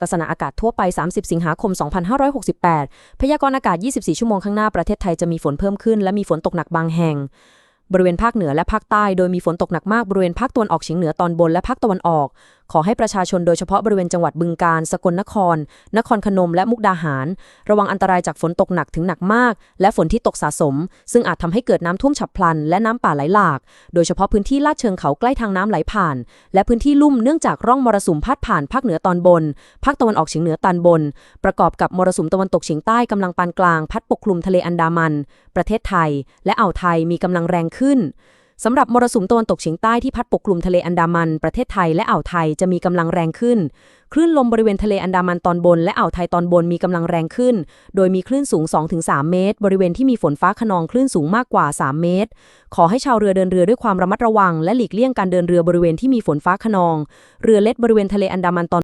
ลักษณะอากาศทั่วไป 30 สิงหาคม 2568 พยากรณ์อากาศ 24 ชั่วโมงข้างหน้าประเทศไทยจะมีฝนเพิ่มขึ้น และมีฝนตกหนักบางแห่ง บริเวณภาคเหนือและภาคใต้ โดยมีฝนตกหนักมากบริเวณภาคตะวันออกเฉียงเหนือตอนบนและภาคตะวันออก ขอให้ประชาชนโดยเฉพาะบริเวณจังหวัดบึงกาฬ สกลนคร นครพนมและมุกดาหาร ระวังอันตรายจากฝนตกหนักถึงหนักมาก และฝนที่ตกสะสม ซึ่งอาจทำให้เกิดน้ำท่วมฉับพลัน และน้ำป่าไหลหลาก โดยเฉพาะพื้นที่ลาดเชิงเขาใกล้ทางน้ำไหลผ่าน และพื้นที่ลุ่มเนื่องจากร่องมรสุมพาดผ่านภาคเหนือตอนบน ภาคตะวันออกเฉียงเหนือตอนบน ประกอบกับมรสุมตะวันตกเฉียงใต้กำลังปานกลาง พัดปกคลุมทะเลอันดามัน ประเทศไทย และอ่าวไทยมีกำลังแรงขึ้น สำหรับมรสุมตะวันตกเฉียงใต้ที่พัดปกคลุมทะเลอันดามัน ประเทศไทยและอ่าวไทยจะมีกำลังแรงขึ้น คลื่นลมบริเวณทะเลอันดามันตอนบนและอ่าวไทยตอนบนมีกำลังแรงขึ้น โดยมีคลื่นสูง 2-3 เมตร บริเวณที่มีฝนฟ้าขนองคลื่นสูงมากกว่า 3 เมตร ขอให้ชาวเรือเดินเรือด้วยความระมัดระวัง และหลีกเลี่ยงการเดินเรือบริเวณที่มีฝนฟ้าขนอง เรือเล็กบริเวณทะเลอันดามันตอน